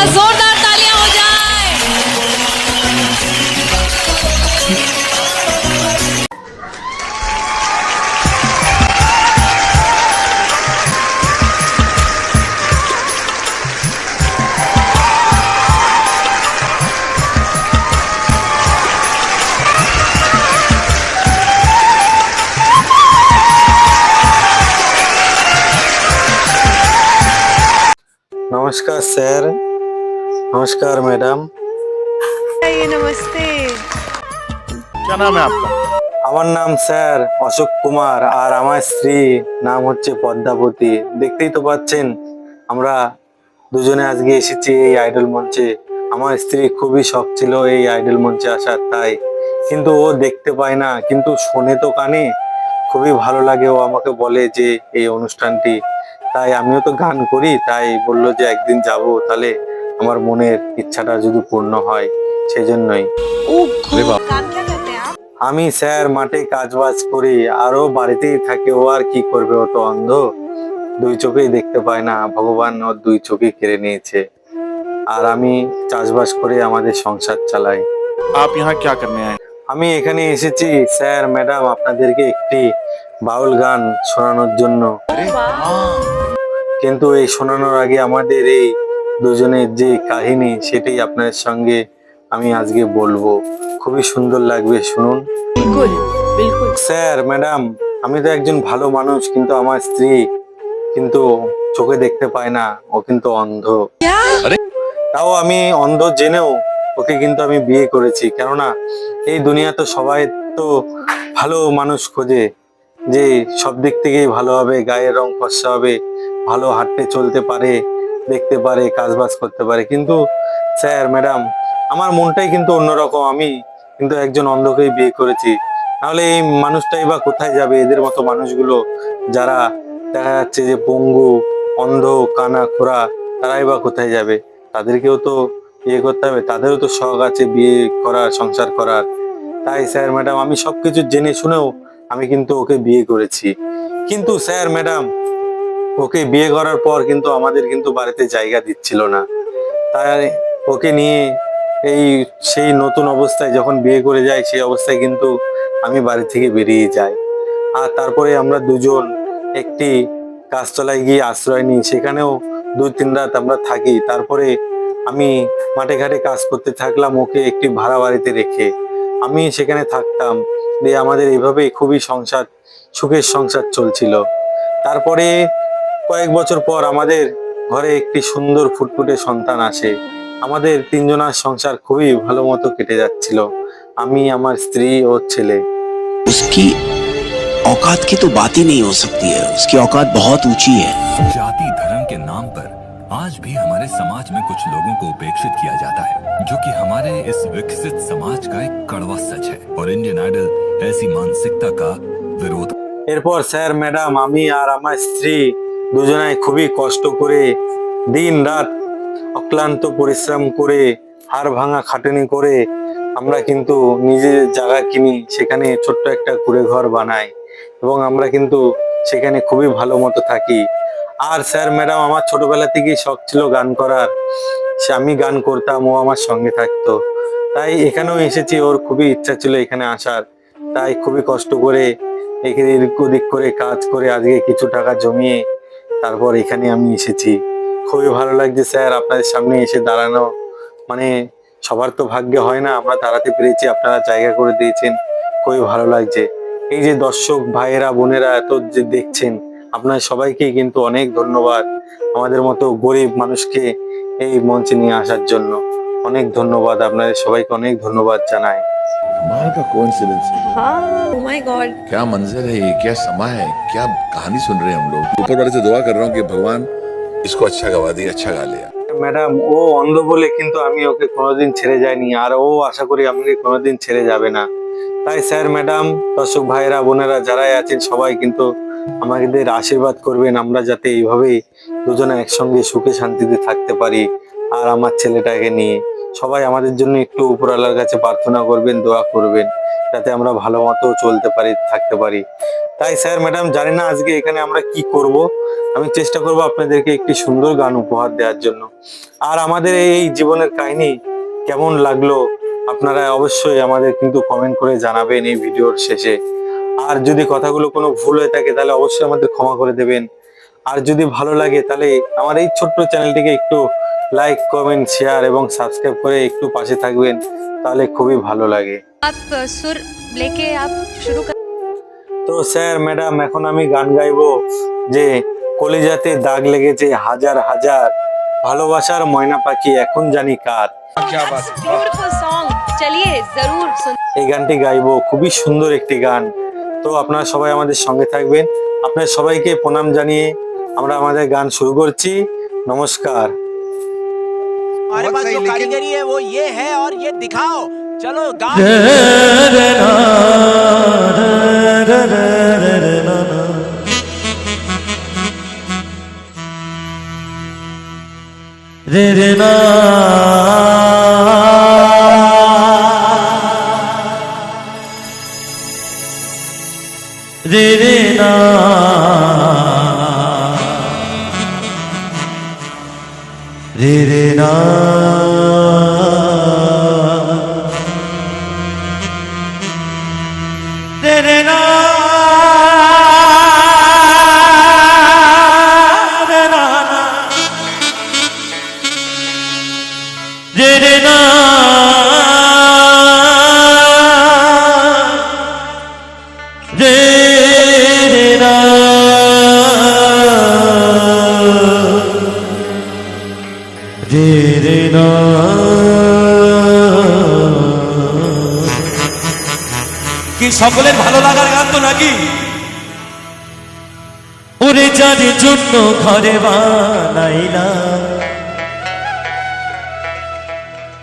जरा जोरदार तालियां हो जाए नमस्कार सर নমস্কার ম্যাডাম। নমস্তে। আমার নাম স্যার অশোক কুমার আর আমার স্ত্রী নাম হচ্ছে পদ্মাবতী। দেখতেই তো পাচ্ছেন আমরা দুজনে আজকে এসেছি এই আইডল মঞ্চে। আমার স্ত্রী খুবই শখ ছিল এই আইডল মঞ্চে আসার তাই। কিন্তু ও দেখতে পায় না কিন্তু শোনে তো কানে। খুবই ভালো লাগে ও আমাকে বলে যে এই অনুষ্ঠানটি। তাই আমিও তো গান করি তাই বলল যে একদিন যাব তাহলে আমার মনের ইচ্ছাটা যদি পূর্ণ হয় সেজন্যই। আমি। স্যার মাঠে কাজ বাজ করি আরও বাড়িতেই থাকে ও আর কি করবে ও তো অন্ধ। দুই চোখেই দেখতে পায় না ভগবান ওর দুই চোখে কেড়ে নিয়েছে। আর আমি চাষবাস করে আমাদের সংসার চালাই। আপ ইহা করনে আমি এখানে এসেছি স্যার ম্যাডাম আপনাদেরকে একটি বাউল গান শোনানোর জন্য। কিন্তু এই শোনানোর আগে আমাদের এই দুজনের যে কাহিনী সেটাই আপনাদের সঙ্গে আমি আজকে বলব। খুবই সুন্দর লাগবে শুনুন। স্যার ম্যাডাম আমি তো একজন ভালো মানুষ কিন্তু আমার স্ত্রী কিন্তু চোখে দেখতে পায় না ও কিন্তু অন্ধ। তাও আমি অন্ধ জেনেও ওকে কিন্তু আমি বিয়ে করেছি কেননা এই দুনিয়া তো সবাই তো ভালো মানুষ খোঁজে যে সব দিক থেকেই ভালো হবে গায়ের রং ফর্সা হবে ভালো হাঁটতে চলতে পারে দেখতে পারে, কাজবাজ করতে পারে। কিন্তু স্যার, ম্যাডাম, আমার মনটাই কিন্তু অন্যরকম। আমি কিন্তু একজন অন্ধকেই বিয়ে করেছি। নাহলে এই মানুষটাই বা কোথায় যাবে? এদের মতো মানুষগুলো যারা দেখা যাচ্ছে যে পঙ্গু অন্ধ কানা খোরা তারাই বা কোথায় যাবে? তাদেরকেও তো ইয়ে করতে হবে। তাদেরও তো শখ আছে বিয়ে করার, সংসার করার। তাই স্যার, ম্যাডাম, আমি সবকিছু জেনে শুনেও আমি কিন্তু ওকে বিয়ে করেছি। কিন্তু স্যার, ম্যাডাম ওকে বিয়ে করার পর কিন্তু আমাদের কিন্তু বাড়িতে জায়গা দিচ্ছিল না। তাই ওকে নিয়ে এই সেই নতুন অবস্থায় যখন বিয়ে করে যাই সেই অবস্থায় কিন্তু আমি বাড়ি থেকে বেরিয়ে যাই। আর তারপরে আমরা দুজন একটি গাছতলায় গিয়ে আশ্রয় নিই। সেখানেও দুই তিন রাত আমরা থাকি। তারপরে আমি মাঠে ঘাটে কাজ করতে থাকলাম, ওকে একটি ভাড়া বাড়িতে রেখে। আমি সেখানে থাকতাম। দিয়ে আমাদের এইভাবেই খুবই সংসার, সুখের সংসার চলছিল। তারপরে কয়েক বছর পর আমাদের ঘরে একটি সুন্দর ফুটফুটে সন্তান আসে আমাদের তিনজনার সংসার খুবই ভালো মতো কেটে যাচ্ছিল আমি আমার স্ত্রী ও ছেলে उसकी औकात की तो बात ही नहीं हो सकती है उसकी औकात बहुत ऊंची है जाति धर्म के नाम पर आज भी हमारे समाज में कुछ लोगों को उपेक्षित किया जाता है जो कि हमारे इस विकसित समाज का एक कड़वा सच है और इंडियन आइडल ऐसी मानसिकता का विरोध এরপর স্যার ম্যাডাম আমি আর আমার স্ত্রী দুজনাই খুবই কষ্ট করে দিন রাত অক্লান্ত পরিশ্রম করে হাড় ভাঙা খাটুনি করে আমরা কিন্তু নিজের জায়গা কিনি, সেখানে ছোট্ট একটা কুড়ে ঘর বানাই এবং আমরা কিন্তু সেখানে খুবই ভালো মতো থাকি। আর স্যার, ম্যাডাম, আমার ছোটবেলা থেকেই শখ ছিল গান করার। সে আমি গান করতাম, ও আমার সঙ্গে থাকতো। তাই এখানেও এসেছি, ওর খুবই ইচ্ছা ছিল এখানে আসার। তাই খুবই কষ্ট করে এদিক ওদিক করে কাজ করে আজকে কিছু টাকা জমিয়ে তারপর এখানে আমি এসেছি। খুবই ভালো লাগছে স্যার, আপনাদের সামনে এসে দাঁড়ানো। মানে সবার তো ভাগ্য হয় না, আমরা দাঁড়াতে পেরেছি, আপনারা জায়গা করে দিয়েছেন। খুবই ভালো লাগছে। এই যে দর্শক ভাইয়েরা, বোনেরা এত যে দেখছেন, আপনার সবাইকে কিন্তু অনেক ধন্যবাদ আমাদের মতো গরিব মানুষকে এই মঞ্চে নিয়ে আসার জন্য। অনেক ধন্যবাদ আপনাদের সবাইকে, অনেক ধন্যবাদ জানাই। कमाल का कोइंसिडेंस है हाँ ओ माय गॉड क्या मंजर है ये क्या समा है क्या कहानी सुन रहे हैं हम लोग ऊपर वाले से दुआ कर रहा हूँ कि भगवान इसको अच्छा गवा दिया अच्छा गा लिया ম্যাডাম ও অন্ধ বলে কিন্তু আমি ওকে কোনোদিন ছেড়ে যাইনি আর ও আশা করি আমাকে কোনোদিন ছেড়ে যাবে না তাই স্যার ম্যাডাম দর্শক ভাইরা বোনেরা যারাই আছেন সবাই কিন্তু আমাদের আশীর্বাদ করবেন আমরা যাতে এইভাবেই দুজনে একসঙ্গে সুখে শান্তিতে থাকতে পারি আর আমার ছেলেটাকে নিয়ে সবাই আমাদের জন্য একটু উপরওয়ালার কাছে প্রার্থনা করবেন, দোয়া করবেন, যাতে আমরা ভালো মতো চলতে পারি, থাকতে পারি। তাই স্যার, ম্যাডাম, জানি না আজকে এখানে আমরা কি করব। আমি চেষ্টা করব আপনাদেরকে একটি সুন্দর গান উপহার দেওয়ার জন্য। আর আমাদের এই জীবনের কাহিনী কেমন লাগল, আপনারা অবশ্যই আমাদের কিন্তু কমেন্ট করে জানাবেন এই ভিডিওর শেষে। আর যদি কথাগুলো কোনো ভুল হয়ে থাকে, তাহলে অবশ্যই আমাদের ক্ষমা করে দেবেন। আর যদি ভালো লাগে তাহলে আমার এই ছোট্ট চ্যানেলটিকে একটু লাইক কমেন্ট শেয়ার এবং সাবস্ক্রাইব করে একটু পাশে থাকবেন তাহলে খুবই ভালো লাগে। তো স্যার ম্যাডাম এখন আমি গান গাইবো যে কলিজাতে দাগ লেগেছে হাজার হাজার ভালোবাসার ময়না পাখি এখন জানি কার। এই গানটি গাইবো খুবই সুন্দর একটি গান। তো আপনারা সবাই আমাদের সঙ্গে থাকবেন। আপনার সবাইকে প্রণাম জানিয়ে আমরা আমাদের গান শুরু করছি নমস্কার हमारे पास जो कारीगरी है वो ये है और ये दिखाओ चलो गा রে রে না রে রে রে রে না সকলের ভালো লাগার গান তো নাকি? ওরে যার জন্য ঘরে বানাইলাম।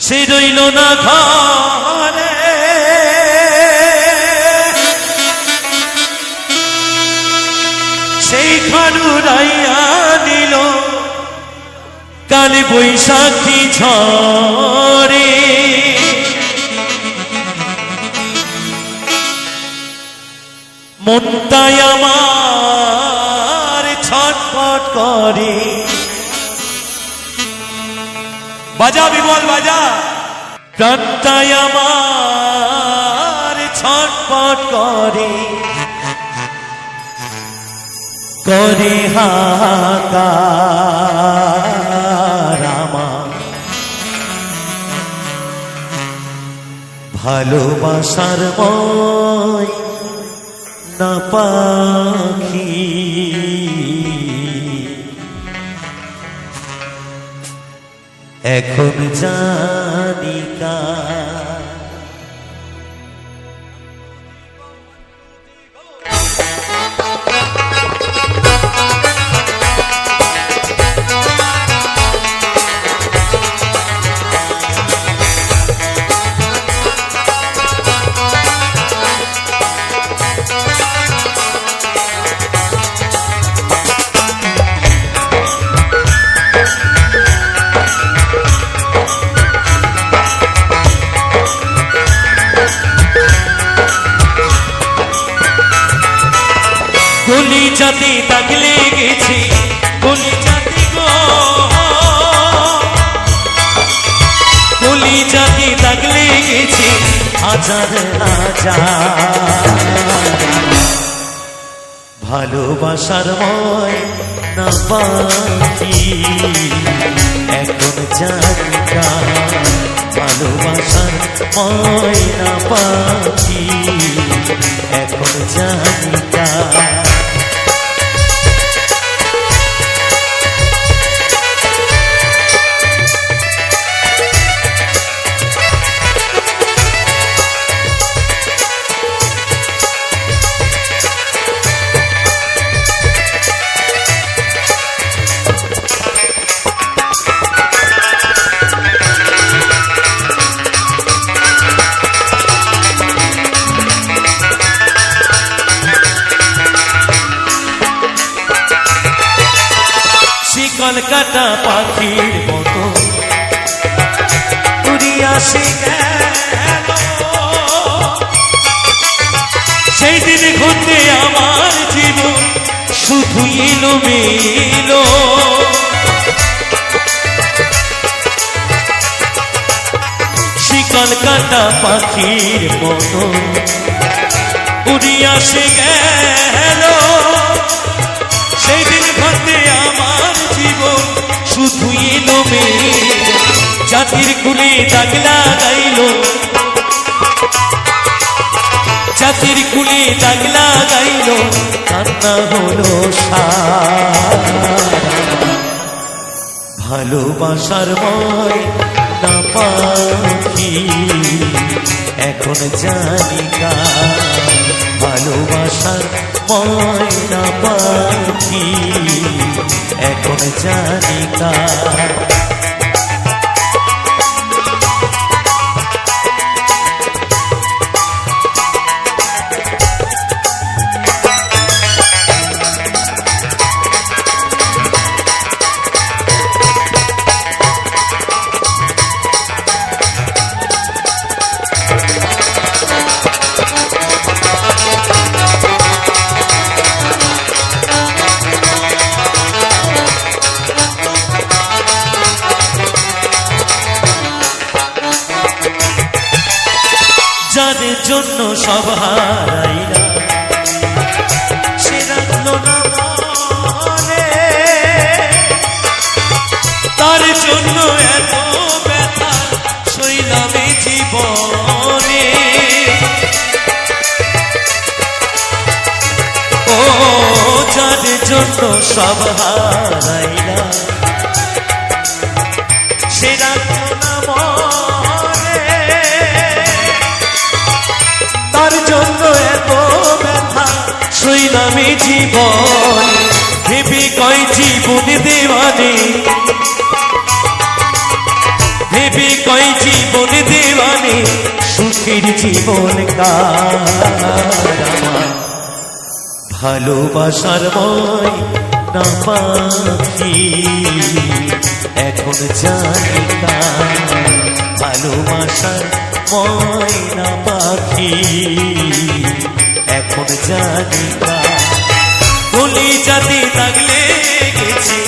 সে রইল না ঘরে। সেই খানুরাইয়া নিল। কালী বৈশাখী ঝরে মনটাই আমার ছটফট করে। বাজা বিমল বাজা। প্রাণটাই আমার ছটফট করে। করে আমার। ভালোবাসার ময় না পাখি। এখন জানি হাজার ভালোবাসার ময় না পাখি এখন জানিকা ভালোবাসার ময় না পাখি এখন জানিকা পাখির মতো। উড়িয়া সে সেই দিন ঘুরতে আমার জীবন, শুধু মেলো শিকল কাটা পাখির মতো। উড়িয়া সে গেল। জাতির কুলে দাগ লাগাইল জাতির কুলে দাগ লাগাইল কান্না হলো সারা। ভালোবাসার ময় না পাখি, এখন জানি ভালোবাসার ময় না পাখি, এখন জানি সব হারাইলা। সে রাখল তার জন্য এত ব্যথা সইলামে জীবনে। ও যাদের জন্য সব হারাইলা। জীবন ভেবে কয় জীবন দেওয়ানে? ভেবে কয় জীবন দেওয়ানে? সুখের জীবন ভালোবাসার ময় না পাখি, এখন জানি ভালোবাসার ময়না পাখি, এখন জানি কার। বলি যাতে লাগলে গেছে।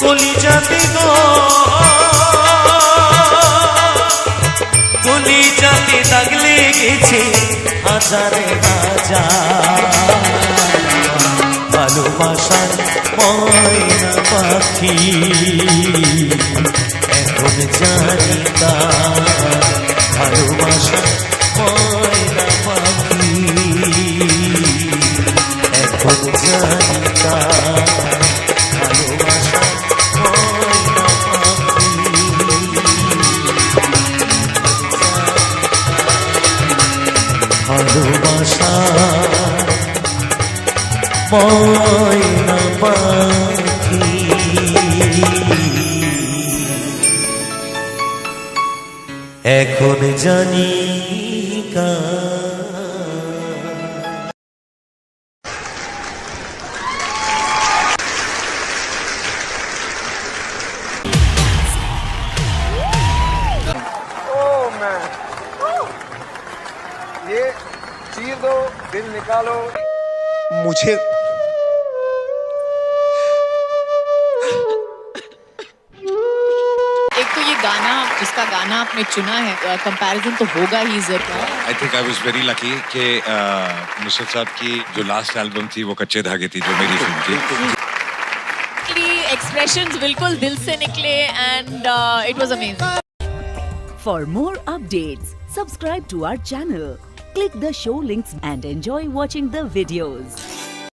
কলি যাতে গো। কলি যাতে দাগ লেগেছে হাজারে হাজার। ভালোবাসার ময়না পাখি এখন জানি তার ভালোবাসার এখন জানি কার गाना जिसका गाना आपने चुना है कंपैरिजन तो होगा ही ज़रूर। I think I was very lucky कि नुसरत साहब की जो लास्ट एल्बम थी वो कच्चे धागे थी जो मेरी फ़िल्म थी। एक्सप्रेशंस बिल्कुल दिल से निकले and it was amazing For more updates, subscribe to our channel, click the show links and enjoy watching the videos.